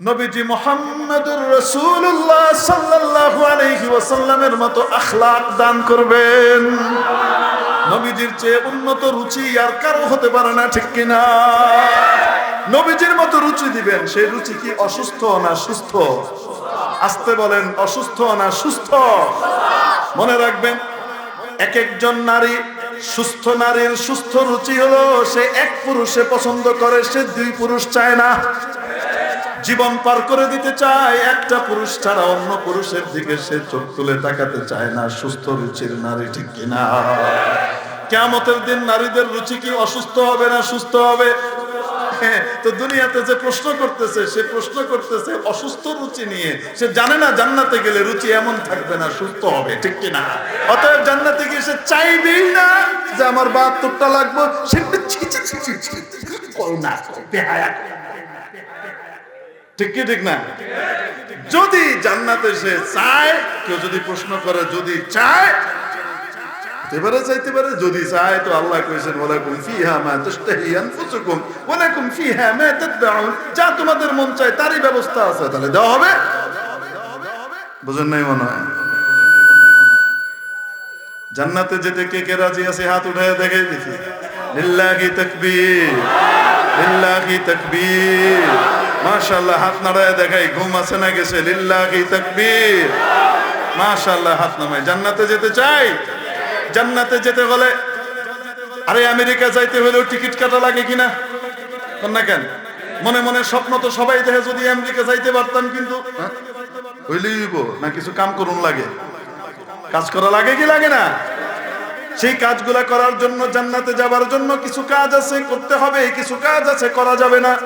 নবীজি মোহাম্মদুর রসুল্লাহ সাল্লাল্লাহু আলাইহি ওয়াসাল্লামের মতো আখলাক দান করবেন। নবীজির চেয়ে উন্নত রুচি আর কারও হতে পারে না, ঠিক কিনা? নবীজির মতো রুচি দিবেন, সেই রুচি কি অসুস্থ না সুস্থ? আসতে বলেন, অসুস্থ না সুস্থ? মনে রাখবেন এক একজন নারী, সুস্থ নারীর সুস্থ রুচি হলো, সে এক পুরুষে পছন্দ করে, সে দুই পুরুষ চায় না। জীবন পার করে দিতে চায় একটা পুরুষ ছাড়া অন্য পুরুষের দিকে সে চোখ তুলে তাকাতে চায় না সুস্থ রুচির নারী ঠিক কিনা কেমতের দিন নারীদের রুচি কি অসুস্থ হবে না সুস্থ হবে হ্যাঁ, তো দুনিয়াতে যে প্রশ্ন করতেছে সে প্রশ্ন করতেছে অসুস্থ রুচি নিয়ে সে জানে না জান্নাতে গেলে রুচি এমন থাকবে না সুস্থ হবে ঠিক কিনা অতএব জান্নাতে গিয়ে সে চাইবেই না যে আমার বাহাত্তরটা লাগবে করো না ঠিক কি, ঠিক না? যদি জান্নাতে সে চায়, কেউ যদি প্রশ্ন করে, যদি চায় এবারে চাইতে পারে, যদি চায়, তো আল্লাহ কইছেন মা যা তোমাদের মন চায়, তারই ব্যবস্থা আছে, তাহলে দেওয়া হবে। বুঝেন নাই মনে হয়? জান্নাতে যেতে কে কে রাজি আছে? হাত উঠায় দেখে দেখি লিল্লাহি তাকবীর লিল্লাহি তাকবীর। মাশাআল্লাহ, হাত নাড়ায় দেখাই, ঘুম আছে না গেছে? লিল্লাহি তাকবীর। মাশাআল্লাহ, হাত নামায়। জান্নাতে যেতে চাই? জান্নাতে যেতে হলে? আরে, আমেরিকা যাইতে হলেও টিকিট কাটা লাগে কিনা? না কেন? মনে মনে স্বপ্ন তো সবাই দেখে, যদি আমেরিকা যাইতে পারতাম কিন্তু। হ্যাঁ? হইলেই হইব। না, কিছু কাম করুন লাগে। কাজ করা লাগে কি লাগে না? সেই কাজগুলা করার জন্য, জান্নাতে যাবার জন্য কিছু কাজ আছে, করতে হবে। কিছু কাজ আছে, করা যাবে না।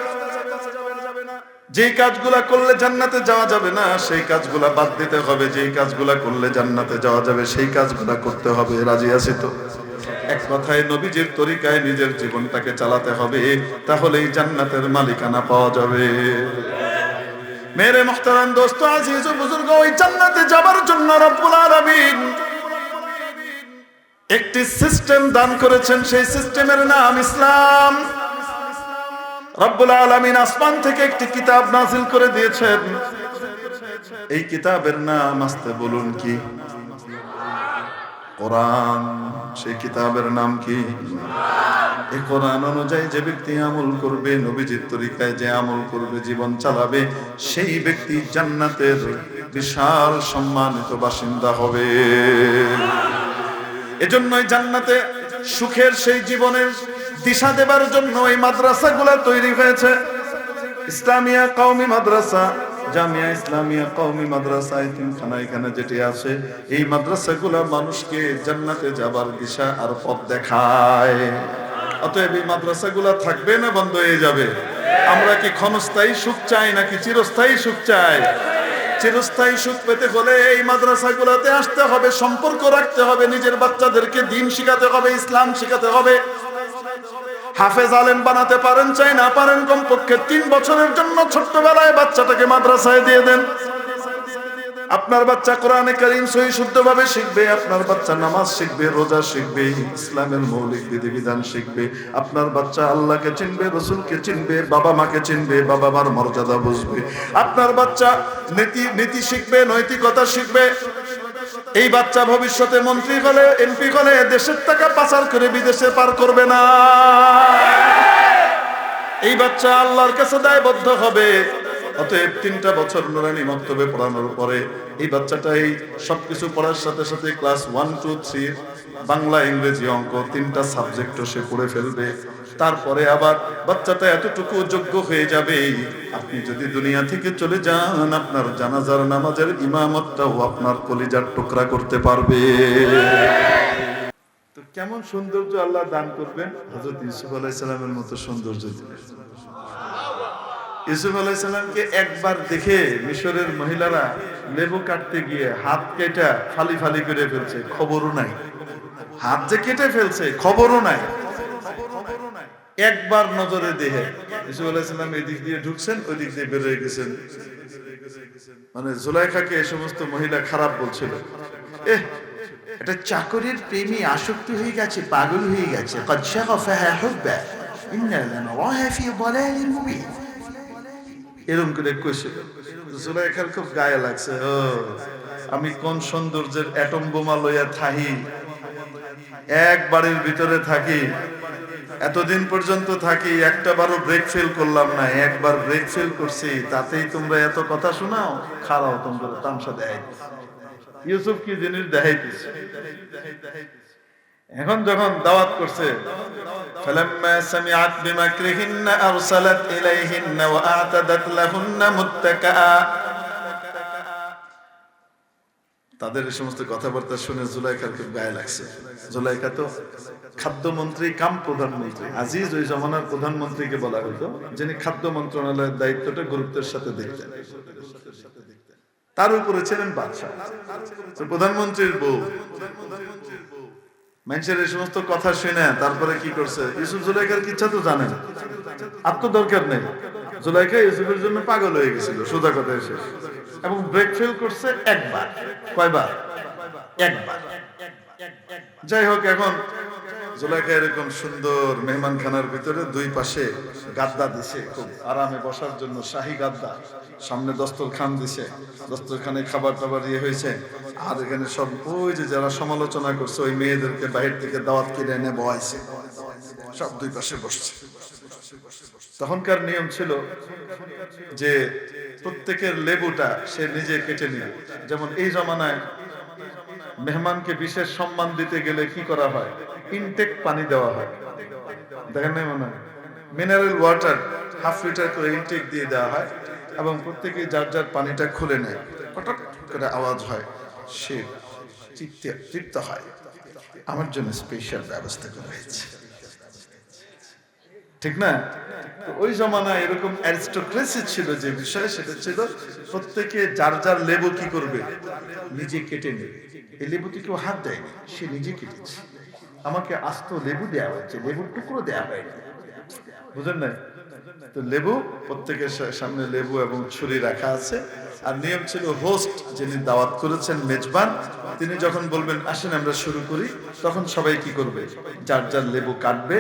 যেই কাজগুলা করলে জান্নাতে যাওয়া যাবে না, সেই কাজগুলা বাদ দিতে হবে। যেই কাজগুলা করলে জান্নাতে যাওয়া যাবে, সেই কাজগুলা করতে হবে। রাজি আছি তো? এক কথায় নবীজির তরিকায় নিজের জীবনটাকে চালাতে হবে, তাহলেই জান্নাতের মালিকানা পাওয়া যাবে। মেরে মোহতারাম দোস্ত, আজিজ বুজুর্গ, ওই জান্নাতে যাবার জন্য রব্বুল আলামিন একটি সিস্টেম দান করেছেন। সেই সিস্টেমের নাম ইসলাম। রব্বুল আলামিন আসমান থেকে একটি কিতাব নাজিল করে দিয়েছেন। এই কিতাবের নাম আসতে বলুন কি? কোরআন। সেই কিতাবের নাম কি? এই কোরআন অনুযায়ী যে ব্যক্তি আমল করবে, নবীজির তরিকায় যে আমল করবে, জীবন চালাবে, সেই ব্যক্তি জান্নাতের বিশাল সম্মানিত বাসিন্দা হবে। এজন্যই জান্নাতে সুখের সেই জীবনের দিশা দেবার জন্য এই মাদ্রাসাগুলো তৈরি হয়েছে। ইসলামিয়া কওমি মাদ্রাসা, জামিয়া ইসলামিয়া কওমি মাদ্রাসা এতিমখানা এখানে যেটি আছে, এই মাদ্রাসাগুলো মানুষকে জান্নাতে যাবার দিশা আর পথ দেখায়। অতএব এই মাদ্রাসাগুলো থাকবে না, বন্ধ হয়ে যাবে। আমরা কি ক্ষণস্থায়ী সুখ চাই নাকি চিরস্থায়ী সুখ চাই? চিরস্থায়ী সুখ পেতে হলে এই মাদ্রাসাগুলোতে আসতে হবে, সম্পর্ক রাখতে হবে, নিজের বাচ্চাদেরকে দিন শিখাতে হবে, ইসলাম শিখাতে হবে। হাফেজ আলেম বানাতে পারেন, চাই না পারেন, কমপক্ষে তিন বছরের জন্য ছোট্টবেলায় বাচ্চাটাকে মাদ্রাসায় দিয়ে দেন। আপনার বাচ্চা কোরআনে করিম সহি শুদ্ধভাবে শিখবে, আপনার বাচ্চা নামাজ শিখবে, রোজা শিখবে, ইসলামের মৌলিক বিধিবিধান শিখবে, আপনার বাচ্চা আল্লাহকে চিনবে, রসুলকে চিনবে, বাবা মাকে চিনবে, বাবা মার মর্যাদা বুঝবে। আপনার বাচ্চা নীতি নীতি শিখবে, নৈতিকতা শিখবে এই বাচ্চা ভবিষ্যতে মন্ত্রী হলে, এমপি হলে দেশের টাকা পাচার করে বিদেশে পার করবে না। এই বাচ্চা আল্লাহর কাছে দায়বদ্ধ হবে। অতএব তিনটা বছর নুরানি মক্তবে পড়ানোর পরে এই বাচ্চাটাই সবকিছু পড়ার সাথে সাথে class one two three Bangla ইংরেজি অঙ্ক তিনটা সাবজেক্টও সে পড়ে ফেলবে। তারপরে আবার বাচ্চাটা এতটুকু যোগ্য হয়ে যাবে। আপনি যদি দুনিয়া থেকে চলে যান, আপনার জানাজার নামাজের ইমামতটাও আপনার কলিজার টুকরা করতে পারবে। তো কেমন সৌন্দর্য আল্লাহ দান করবেন? হজরত ইউসুফ আলাইসালামের মতো সৌন্দর্য ইউসুফ আলাইসাল্লামকে একবার দেখে মিশরের মহিলারা লেবু কাটতে গিয়ে হাত কেটে ফালি ফালি করে ফেলছে, খবরও নাই। হাত যে কেটে ফেলছে, খবরও নাই। একবার নজরে দেহে ইসু আলাইসাল্লাম এদিক দিয়ে ঢুকছেন, ওই দিক দিয়ে বেরোয় গেছেন। মানে জুলাইখাকে এই সমস্ত মহিলা খারাপ বলছিল। এটা চাকরির প্রেমী আসক্ত হয়ে গেছে, পাগল হয়ে গেছে। এরম করে কইছিল। জুলাইখার খুব গায়ে লাগছে, ও, আমি কোন সৌন্দর্যের অ্যাটম বোমা লইয়া থাহি? এক বাড়ির ভিতরে থাকি। এতদিন পর্যন্ত থাকি একটা বারও ব্রেক ফেল করলাম না একবার ব্রেক ফেল করছি তাতেই তোমরা এত কথা শোনাও খারাও তোমরা তামসা দেয় ইউসুফ কি জিনিস দেখাইতেছে এখন যখন দাওয়াত করছে فلما سمعت بمكرهن أرسلت إليهن وأعتدت لهن متكئا তাদের এই সমস্ত কথাবার্তা শুনে জুলাইকার খুব গায়ে লাগছে জুলাইকা তো খাদ্যমন্ত্রী, কাম প্রধানমন্ত্রী, আজিজ ওই জমানার প্রধানমন্ত্রীকে বলা হতো, যিনি খাদ্য মন্ত্রণালয়ের দায়িত্বটা গুরুত্বের সাথে দেখতেন। তার উপরে ছিলেন বাদশাহ। প্রধানমন্ত্রীর বউ। মানুষের এই সমস্ত কথা শুনে তারপরে কি করছে? ইউসুফ জুলাইকার কিচ্ছা তো জানেন আর তো দরকার নেই। জুলাইকা ইউসুফের জন্য পাগল হয়ে গেছিল, সোজা কথা এসে এবং ব্রেক ফেল করছে একবার। কয়বার? একবার। যাই হোক, এখন জুলাইকা এরকম সুন্দর মেহমানখানার ভিতরে দুই পাশে গাদ্দা দিছে, খুব আরামে বসার জন্য শাহী গাদ্দা। সামনে দস্তরখান দিছে, দস্তরখানে খাবার টাবার ইয়ে হয়েছে। আর এখানে সব ওই যে যারা সমালোচনা করছে, ওই মেয়েদেরকে বাহির থেকে দাওয়াত কিনে এনে বহাইছে সব দুই পাশে বসছে। তখনকার নিয়ম ছিল যে প্রত্যেকের লেবুটা সে নিজে কেটে নিবে যেমন এই জমানায় মেহমানকে বিশেষ সম্মান দিতে গেলে কি করা হয়? ইনটেক পানি দেওয়া হয়। দেখেন নাই মনে মিনারেল ওয়াটার হাফ লিটার করে ইনটেক দিয়ে দেওয়া হয় এবং প্রত্যেকে যার যার পানিটা খুলে নেয়, হঠাৎ করে আওয়াজ হয়, সে তৃপ্ত হয়। আমার জন্য স্পেশাল ব্যবস্থা করা হয়েছে। ঠিক না? ওই জমানায় এরকম অ্যারিস্টোক্রেসি ছিল যে বিষয়, সেটা ছিল প্রত্যেকে যার যার লেবু কি করবে? নিজে কেটে নেবে। এই লেবুতে কেউ হাত দেয়নি, সে নিজে কেটেছে। আমাকে আস্ত লেবু দেওয়া হয়েছে, লেবুর টুকরো দেওয়া হয়নি। বুঝলেন না তো লেবু, প্রত্যেকের সামনে লেবু এবং ছুরি রাখা আছে। আর নিয়ম ছিল হোস্ট যিনি দাওয়াত করেছেন, মেজবান, তিনি যখন বলবেন, আসেন, আমরা শুরু করি, তখন সবাই কি করবে? যার যার লেবু কাটবে,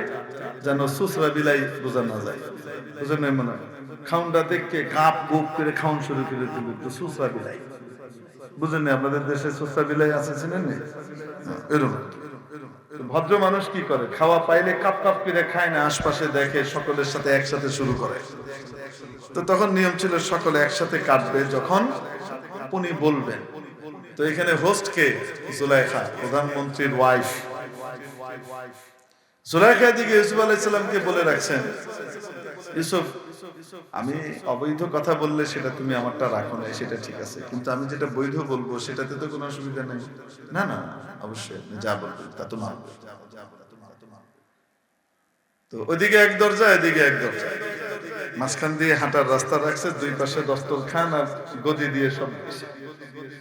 যেন সুসরা বিলাই বোঝা না যায়। বুঝলেন না মনে হয়? খাউনটা দেখকে গাপ গুপ করে খাউন শুরু করে দিল তো সুসরা বিলাই বুঝলেন না আপনাদের দেশে সুসরা বিলাই আছে, চিনেন এরকম। ভদ্র মানুষ কি করে? খাওয়া পাইলে কাপ কাপ করে খায় না আশপাশে দেখে সকলের সাথে একসাথে শুরু করে। তো তখন নিয়ম ছিল সকলে একসাথে কাটবে যখন উনি বলবেন। তো এখানে হোস্ট কে? জুলাইখা প্রধানমন্ত্রীর ওয়াইফ জুলাইখা দিকে ইউসুফ আলাইসাল্লামকে বলে রাখছেন ইউসুফ আমি অবৈধ কথা বললে সেটা তুমি আমারটা রাখো না সেটা ঠিক আছে। কিন্তু আমি যেটা বৈধ বলব সেটাতে তো কোনো অসুবিধা নেই। না না না, অবশ্যই যা বলবেন তা তো মানবো তো ওইদিকে এক দরজা এদিকে এক দরজা মাঝখান দিয়ে হাঁটার রাস্তা রাখছে, দুই পাশে দস্তর খান আর গদি দিয়ে সব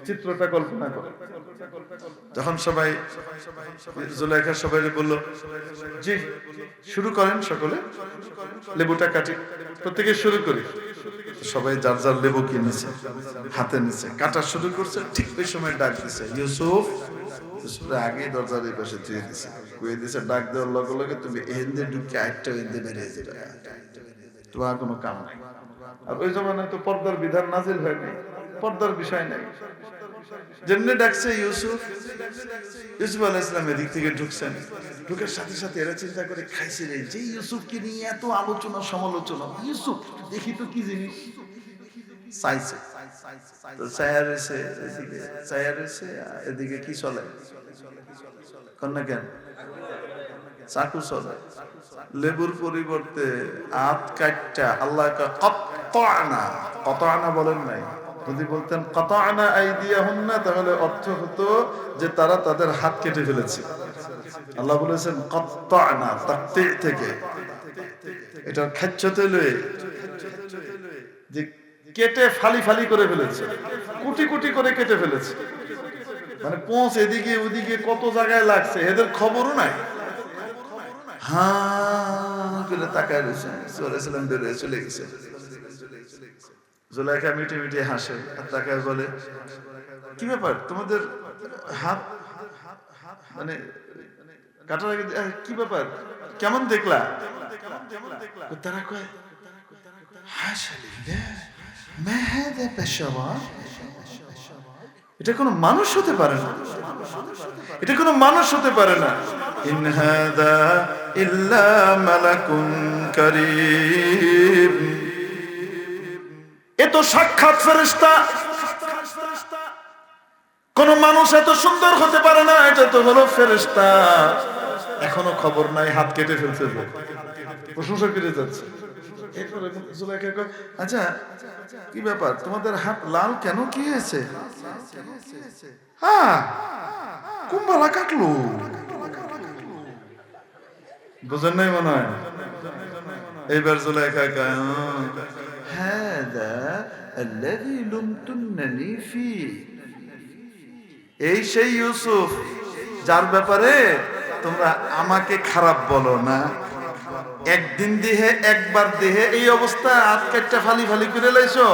চিত্রটা কল্পনা করে। তখন সবাই, জুলাইখা সবাই বলল, জি, শুরু করেন সকলে, লেবুটা কাটি। প্রত্যেকে শুরু করি। সবাই যার যার লেবু কিনেছে, হাতে নিছে, কাটা শুরু করছে, ঠিক ওই সময় ডাক দিছে, ইউসুফ ইউসুফ আগে দরজার এই পাশে ধুয়ে দিছে। কুয়ে দিছে, ডাক দেওয়ার লগে লগে তুমি এহেন্দে ঢুকে আটটা এহেন্দে বেরিয়ে যাবে। তোমার কোনো কাম নাই। আর ওই জমানায় তো পর্দার বিধান নাজিল হয় নাই, পর্দার বিষয় নাই। যেমনি ডাকছে ইউসুফ ইউসুফ আলাহ ইসলাম এদিক থেকে ঢুকছেন। ঢুকের সাথে সাথে এরা চিন্তা করে, খাইছে রে, যে ইউসুফকে নিয়ে এত আলোচনা, সমালোচনা, ইউসুফ, দেখি তো কি জিনিস? চাইছে। চায়া রয়েছে এদিকে, চায়া রয়েছে, এদিকে কি চলে? কন্যা কেন? চাকু চলে। লেবুর পরিবর্তে আত কাটটা আল্লাহ আনা কত আনা বলেন নাই। যদি বলতেন কত আনা আই হন না তাহলে অর্থ হতো যে তারা তাদের হাত কেটে ফেলেছে। আল্লাহ বলেছেন কত আনা তাকতে থেকে। এটা খাচ্ছতে লয়ে যে কেটে ফালি ফালি করে ফেলেছে। কুটি কুটি করে কেটে ফেলেছে। মানে পোঁচ এদিকে, ওদিকে কত জায়গায় লাগছে? এদের খবরও নাই। চলেছিলাম মিটে হাসে বলে, কি ব্যাপার? তোমাদের হাত মানে কি ব্যাপার? কেমন দেখলা? তারা কয় পেশাওয়া এটা কোনো মানুষ হতে পারে না। এটা কোনো মানুষ হতে পারে না। ইন হাদা ইল্লা মালাকুন করিম। এ সাক্ষাৎ ফেরেশতা, কোন মানুষ এত সুন্দর হতে পারে না, এটা তো হলো ফেরেশতা। এখনও খবর নাই, হাত কেটে ফেলছে প্রশংসা করে যাচ্ছে। এরপরে জুলাইখা কয়, আচ্ছা কি ব্যাপার তোমাদের হাত লাল কেন কি হয়েছে হ্যাঁ কুম্বালা কাটলো বুঝেন নাই মনে হয় এইবার জুলাইখা কয় هذا الذي لمتنني فيه এই সেই ইউসুফ যার ব্যাপারে তোমরা আমাকে খারাপ বলো না একদিন দেহে, একবার দেহে এই অবস্থা। আজকেরটা ফালি ফালি করে লাইছো।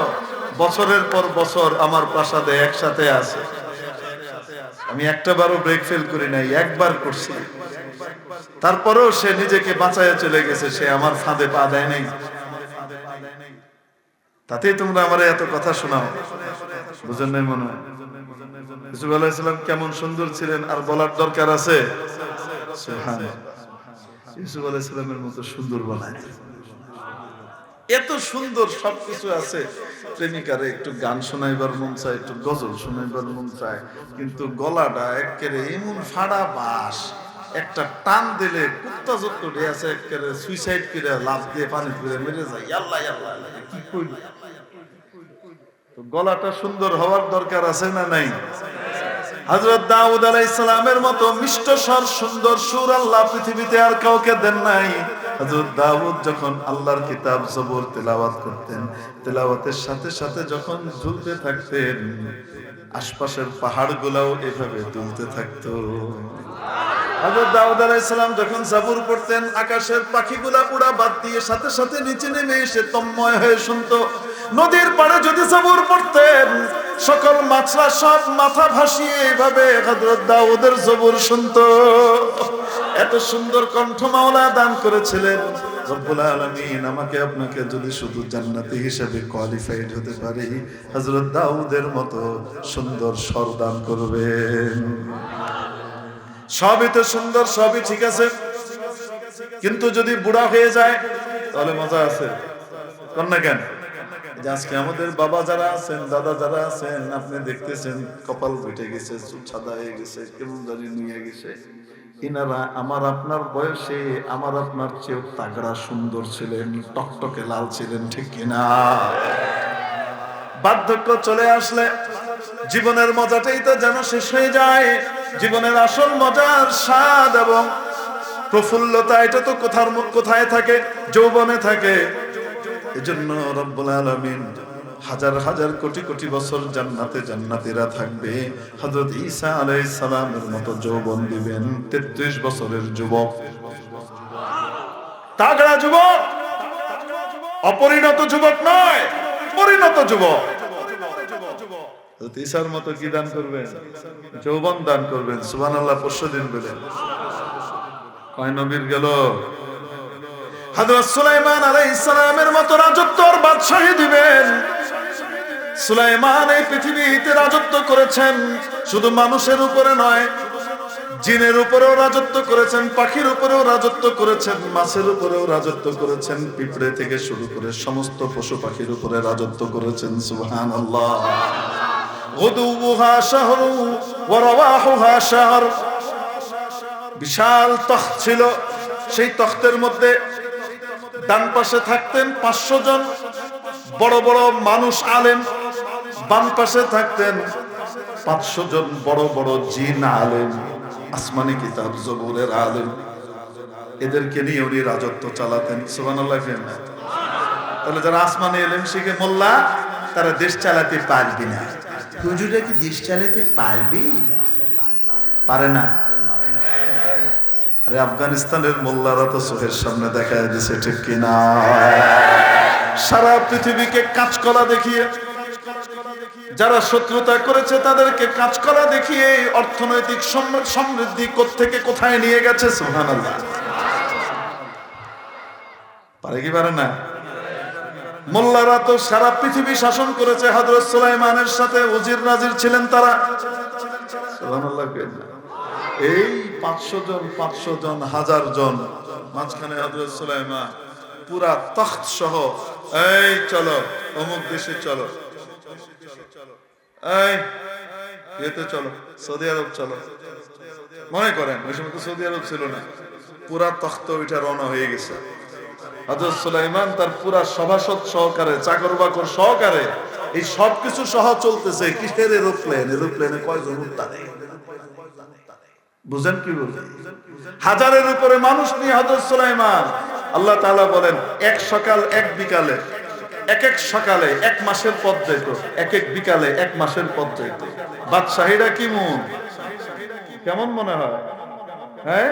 বছরের পর বছর আমার প্রাসাদে একসাথে আছে। আমি একটা বারও ব্রেক ফেল করি নাই, একবার করছি। তারপরেও সে নিজেকে বাঁচায় চলে গেছে, সে আমার ফাঁদে পা দেয় নাই। তাতেই তোমরা আমার এত কথা শোনাও। বুঝেন নাই মনে হয়? ইসুফ আলাইসালাম কেমন সুন্দর ছিলেন, আর বলার দরকার আছে? সুবহানাল্লাহ। ইউসুফ আলাইসালামের মতো সুন্দর বানায় এত সুন্দর সবকিছু আছে। প্রেমিকারে একটু গান শোনাইবার মন চায়, একটু গজল শোনাইবার মন চায়, কিন্তু গলাটা একেবারে এমন ফাড়া বাস। একটা টান দিলে কুত্তা যত আছে, একেবারে সুইসাইড করে লাভ দিয়ে পানি করে মেরে যায়। আল্লাহ আল্লাহ কি কইল তো গলাটা সুন্দর হওয়ার দরকার আছে না নাই? হযরত দাউদ আলাই ইসলামের মতো মিষ্ট স্বর, সুন্দর সুর আল্লাহ পৃথিবীতে আর কাউকে দেন নাই। হযরত দাউদ যখন আল্লাহর কিতাব, জবর তেলাওয়াত করতেন, তেলাওয়াতের সাথে সাথে যখন ঝুলতে থাকতেন, আশপাশের পাহাড়গুলোও এভাবে দুলতে থাকতো। হযরত দাউদ আলাইহিসসালাম যখন জাবুর পড়তেন, আকাশের পাখিগুলা পুরা বাদ দিয়ে সাথে সাথে নিচে নেমে এসে তন্ময় হয়ে শুনতো। নদীর পাড়ে যদি জাবুর পড়তেন, সকল মাছরা সব মাথা ভাসিয়ে এইভাবে হযরত দাউদের জবুর শুনতো। এত সুন্দর কণ্ঠ মাওলা দান করেছিলেন। রব্বুল আলামিন, আমাকে আপনাকে যদি শুধু জান্নাতি হিসেবে কোয়ালিফাইড হতে পারি, হযরত দাউদের মতো সুন্দর স্বর দান করবেন। সবই তো সুন্দর, সবই ঠিক আছে। কিন্তু যদি বুড়া হয়ে যায়, তাহলে মজা আছে। না কেন? আজকে আমাদের বাবা যারা আছেন, দাদা যারা আছেন, আপনি দেখতেছেন, কপাল উঠে গেছে সাদা হয়ে গেছে, কেমন দাঁড়িয়ে নিয়ে গেছে। ইনারা আমার আপনার বয়সে, আমার আপনার চেয়েও তাগড়া সুন্দর ছিলেন, টকটকে লাল ছিলেন, ঠিক কিনা? বার্ধক্য চলে আসলে জীবনের মজাটাই তো যেন শেষ হয়ে যায়। জীবনের আসল মজার স্বাদ এবং প্রফুল্লতা, এটা তো কোথার কোথায় থাকে? যৌবনে থাকে। এজন্য রব্বুল আলামিন হাজার হাজার কোটি কোটি বছর জান্নাতে জান্নাতীরা থাকবে। হযরত ঈসা আলাইহিস সালামের মতো যৌবন দিবেন 33 বছরের যুবক। তাগড়া যুবক। অপরিণত যুবক নয়, পরিণত যুবক। ঈসার মতো কি দান করবেন? যৌবন দান করবেন, সুবহানাল্লাহ, পরশু দিন বলেন কয় নবীর গেল? হযরত সুলাইমান মতো রাজত্ব আর দিবেন। সুলাইমান এই পৃথিবীতে রাজত্ব করেছেন শুধু মানুষের উপরে নয়, জিনের উপরেও রাজত্ব করেছেন, পাখির উপরেও রাজত্ব করেছেন, মাছের উপরেও রাজত্ব করেছেন, পিঁপড়ে থেকে শুরু করে সমস্ত পশু পাখির উপরে রাজত্ব করেছেন সুবহান আল্লাহ বিশাল তখ্ত ছিল। সেই তখ্তের মধ্যে ডান পাশে থাকতেন পাঁচশো জন বড় বড় মানুষ আলেম, বাম পাশে থাকতেন পাঁচশো জন বড় বড় জিন আলেম, আসমানি কিতাব, জবুরের আলেম। এদেরকে নিয়ে উনি রাজত্ব চালাতেন। সুবান তাহলে যারা আসমানি এলেম শিখে মোল্লা, তারা দেশ চালাতে পারবি না। হুজুরা কি দেশ চালাতে পারবে? পারে না। আরে আফগানিস্তানের মোল্লারা তো চোখের সামনে দেখা দিছে, ঠিক কিনা সারা পৃথিবীকে কাঁচকলা দেখিয়ে, যারা শত্রুতা করেছে তাদেরকে কাঁচকলা দেখিয়ে অর্থনৈতিক সম- সমৃদ্ধি থেকে কোথায় নিয়ে গেছে, সুবহানাল্লাহ। পারে কি পারে না? মোল্লারা তো সারা পৃথিবী শাসন করেছে হজরত সুলাইমানের সাথে উজির নাজির ছিলেন তারা। এই পাঁচশো জন পাঁচশো জন, হাজার জন, মাঝখানে হজরত সুলাইমান, পুরা তখ্ত সহ, এই চলো, অমুক দেশে চলো। এই ইয়েতে চলো, সৌদি আরব চলো। মনে করেন, ওই সময় তো সৌদি আরব ছিল না। পুরা তখ্ত ওইটা রওনা হয়ে গেছে। হজরত সুলাইমান তার পুরা সভাসদ সহকারে, চাকর বাকর সহকারে, এই সবকিছু সহ চলতেছে। কিসের এরোপ্লেন এরোপ্লেনে কয়জন উত্তানে বুঝেন কি বলছেন হাজারের উপরে মানুষ নিয়ে হজরত সুলাইমান, আল্লাহ তাআলা বলেন, এক সকাল, এক বিকালে, এক এক সকালে, এক মাসের পথ যেত এক এক বিকালে, এক মাসের পথ যেত বাদশাহীরা কি মন? কেমন মনে হয়? হ্যাঁ?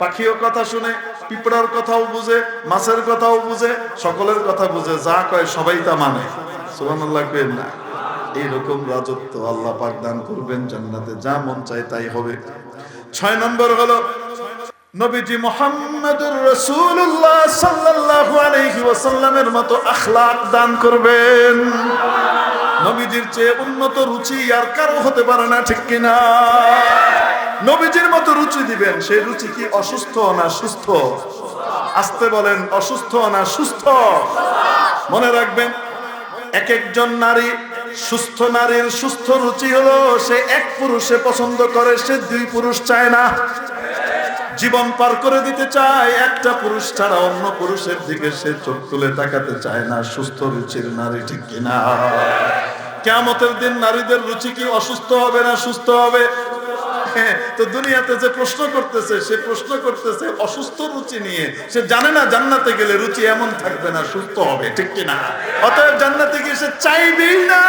পাখিও কথা শুনে, পিঁপড়ার কথাও বুঝে, মাছের কথাও বুঝে, সকলের কথা বুঝে, যা কয় সবাই তা মানে। না, এইরকম রাজত্ব আল্লাহ পাক দান করবেন জান্নাতে, যা মন চায় তাই হবে। ছয় নম্বর হলো, নবীজি মোহাম্মদুর রাসূলুল্লাহ সাল্লাল্লাহু আলাইহি ওয়াসাল্লামের মতো আখলাক দান করবেন। নবীজির চেয়ে উন্নত রুচি আর কারও হতে পারে না, ঠিক কিনা? নবীজির মতো রুচি দিবেন, সেই রুচি কি অসুস্থ না সুস্থ? আসতে বলেন, অসুস্থ না সুস্থ? মনে রাখবেন এক একজন নারী, সুস্থ নারীর সুস্থ রুচি হলো, সে এক পুরুষে পছন্দ করে, সে দুই পুরুষ চায় না। জীবন পার করে দিতে চায়, একটা পুরুষ ছাড়া অন্য পুরুষের দিকে সে চোখ তুলে তাকাতে চায় না, সুস্থ রুচির নারী ঠিক কিনা? কেমতের দিন নারীদের রুচি কি অসুস্থ হবে না সুস্থ হবে? তো দুনিয়াতে যে প্রশ্ন করতেছে, সে প্রশ্ন করতেছে অসুস্থ রুচি নিয়ে। সে জানে না জান্নাতে গেলে রুচি এমন থাকবে না, সুস্থ হবে, ঠিক কিনা? অতএব জান্নাতে গিয়ে সে চাইবেই না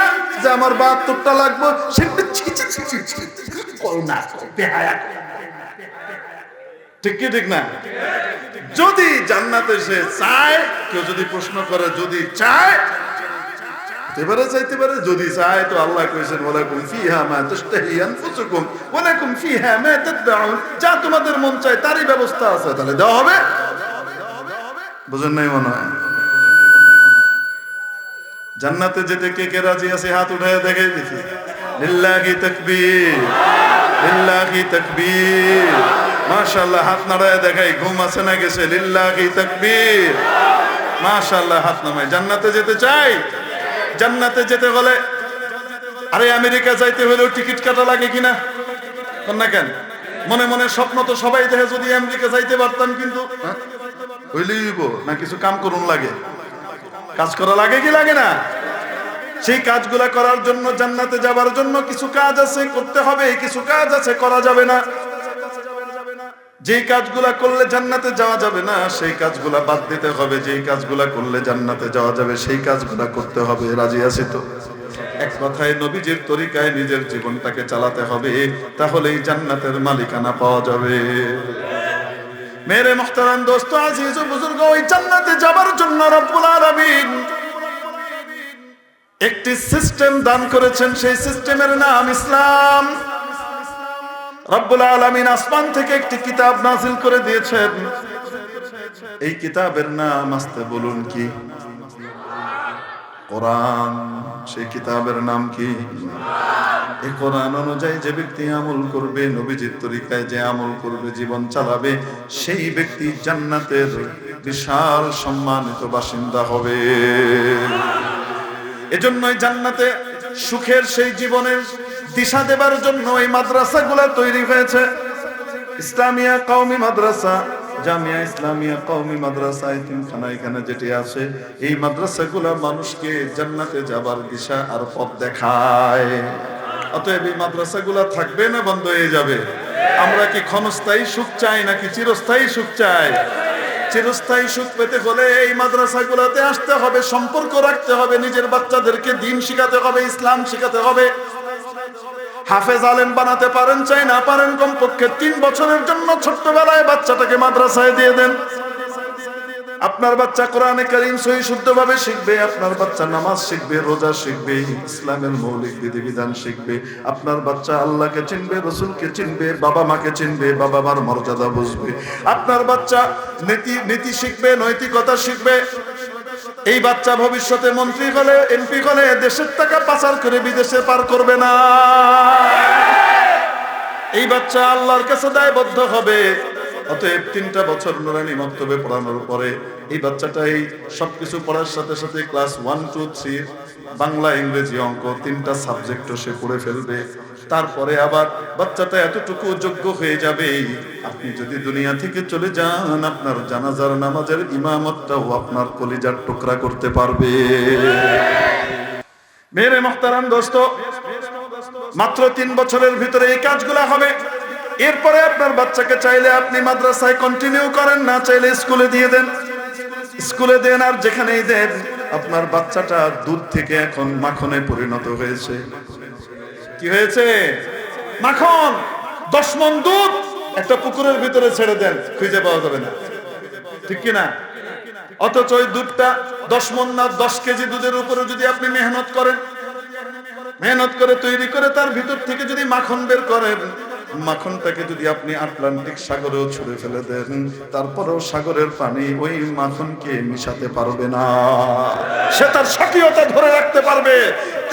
যে আমার বাহাত্তরটা লাগবে। সে ঠিক কি, ঠিক না? যদি জান্নাতে সে চায়, কেউ যদি প্রশ্ন করে, যদি চায় এবারে চাইতে পারে, যদি চায় তো আল্লাহ কইছেন ওয়ালাকুম ফিহা মা তাশতাহি আনফুসুকুম ওয়ালাকুম ফিহা মা যা তোমাদের মন চায় তারই ব্যবস্থা আছে, তাহলে দেওয়া হবে? নাই মনে হয়? জান্নাতে যেতে কে কে রাজি আছে? হাত উঠায় দেখে দেখি লিল্লাহি তাকবীর লিল্লাহি তাকবীর। মাশাআল্লাহ, হাত নাড়ায় দেখাই, ঘুম আছে না গেছে? লিল্লাহি তাকবীর। মাশাআল্লাহ, হাত নামায়। জান্নাতে যেতে চাই? জান্নাতে যেতে হলে, আরে আমেরিকা যাইতে হলেও টিকিট কাটা লাগে কিনা? না কেন? মনে মনে স্বপ্ন তো সবাই দেখে যদি আমেরিকা যাইতে পারতাম কিন্তু হ্যাঁ? না কিছু কাম করুন লাগে। কাজ করা লাগে কি লাগে না? সেই কাজগুলা করার জন্য, জান্নাতে যাবার জন্য কিছু কাজ আছে, করতে হবে, কিছু কাজ আছে, করা যাবে না। যেই কাজগুলা করলে জান্নাতে যাওয়া যাবে না, সেই কাজগুলা বাদ দিতে হবে। যেই কাজগুলা করলে জান্নাতে যাওয়া যাবে, সেই কাজগুলা করতে হবে। রাজি আছি তো? এক কথায় নবীজির তরিকায় নিজের জীবনটাকে চালাতে হবে, তাহলেই জান্নাতের মালিকানা পাওয়া যাবে। মেরে মোহতারাম দোস্ত, আজিজ বুজুর্গ, ওই জান্নাতে যাবার জন্য রব্বুল আলামিন একটি সিস্টেম দান করেছেন। সেই সিস্টেমের নাম ইসলাম। রব্বুল আলামিন আসমান থেকে একটি কিতাব নাজিল করে দিয়েছেন। এই কিতাবের নাম আসতে বলুন কি? কোরআন। সেই কিতাবের নাম কি? এই কোরআন অনুযায়ী যে ব্যক্তি আমল করবে, নবীজির তরিকায় যে আমল করবে, জীবন চালাবে, সেই ব্যক্তি জান্নাতের বিশাল সম্মানিত বাসিন্দা হবে। এজন্যই জান্নাতে সুখের সেই জীবনের দিশা দেবার জন্য এই মাদ্রাসাগুলো তৈরি হয়েছে। ইসলামিয়া কওমি মাদ্রাসা, জামিয়া ইসলামিয়া কওমি মাদ্রাসা, এতিমখানা এখানে যেটি আছে। এই মাদ্রাসাগুলো মানুষকে জান্নাতে যাবার দিশা আর পথ দেখায়। অতএব এই মাদ্রাসাগুলো থাকবে না, বন্ধ হয়ে যাবে। আমরা কি ক্ষণস্থায়ী সুখ চাই নাকি চিরস্থায়ী সুখ চাই? চিরস্থায়ী সুখ পেতে হলে এই মাদ্রাসাগুলোতে আসতে হবে, সম্পর্ক রাখতে হবে, নিজের বাচ্চাদেরকে দিন শিখাতে হবে, ইসলাম শিখাতে হবে। হাফেজ আলেম বানাতে পারেন, চাই না পারেন কমপক্ষে তিন বছরের জন্য ছোট্টবেলায় বাচ্চাটাকে মাদ্রাসায় দিয়ে দেন। আপনার বাচ্চা কোরআনে করিম সহি শুদ্ধভাবে শিখবে, আপনার বাচ্চা নামাজ শিখবে, রোজা শিখবে, ইসলামের মৌলিক বিধিবিধান শিখবে, আপনার বাচ্চা আল্লাহকে চিনবে, রসুলকে চিনবে, বাবা মাকে চিনবে, বাবা মার মর্যাদা বুঝবে। আপনার বাচ্চা নীতি নীতি শিখবে, নৈতিকতা শিখবে এই বাচ্চা ভবিষ্যতে মন্ত্রী হলে, এমপি হলে দেশের টাকা পাচার করে বিদেশে পার করবে না। এই বাচ্চা আল্লাহর কাছে দায়বদ্ধ হবে। অতএব তিনটা বছর নুরানি মক্তবে পড়ানোর পরে এই বাচ্চাটাই সবকিছু পড়ার সাথে সাথে class one two three Bangla, ইংরেজি অঙ্ক তিনটা সাবজেক্টও সে পড়ে ফেলবে। তারপরে আবার বাচ্চাটা এতটুকু যোগ্য হয়ে যাবে। আপনি যদি দুনিয়া থেকে চলে যান, আপনার জানাজার নামাজের ইমামতটাও আপনার কলিজার টুকরা করতে পারবে। মেরে মোহতারাম দোস্ত, মাত্র তিন বছরের ভিতরে এই কাজগুলা হবে। এরপরে আপনার বাচ্চাকে চাইলে আপনি মাদ্রাসায় কন্টিনিউ করেন, না চাইলে স্কুলে দিয়ে দেন। স্কুলে দেন আর যেখানেই দেন, আপনার বাচ্চাটা দুধ থেকে এখন মাখনে পরিণত হয়েছে। কি হয়েছে? মাখন, দশ মন দুধ, একটা পুকুরের ভিতরে ছেড়ে দেন, খুঁজে পাওয়া যাবে না। ঠিক কিনা অথচ ওই দুধটা দশ মন না, দশ কেজি দুধের উপরে যদি আপনি মেহনত করেন, মেহনত করে তৈরি করে তার ভিতর থেকে যদি মাখন বের করেন, মাখনটাকে যদি আপনি আটলান্টিক সাগরেও ছুড়ে ফেলে দেন, তারপরেও সাগরের পানি ওই মাখনকে মিশাতে পারবে না। সে তার স্বকীয়তা ধরে রাখতে পারবে।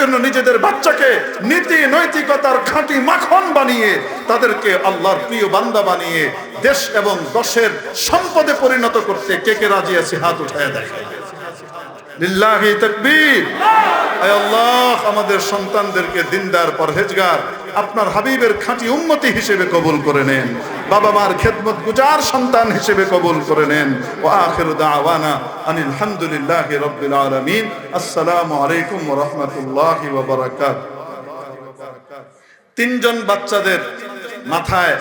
জন্য নিজেদের বাচ্চাকে নীতি নৈতিকতার খাঁটি মাখন বানিয়ে তাদেরকে আল্লাহর প্রিয় বান্দা বানিয়ে দেশ এবং দশের সম্পদে পরিণত করতে কে কে রাজি আছে হাত উঠায় দেখে। লিল্লাহি তাকবীর। আয় আল্লাহ, আমাদের সন্তানদেরকে দিনদার, পরহেজগার আপনার হাবিবের খাঁটি উন্মতি হিসেবে কবুল করে নেন। বাবা মার খেদমত গুজার সন্তান হিসেবে কবুল করে নেন। ও আখের দাওয়ানা আনিল হামদুলিল্লাহি রাব্বিল আলমিন। আসসালামু আলাইকুম রাহমাতুল্লাহি তিনজন বাচ্চাদের মাথায়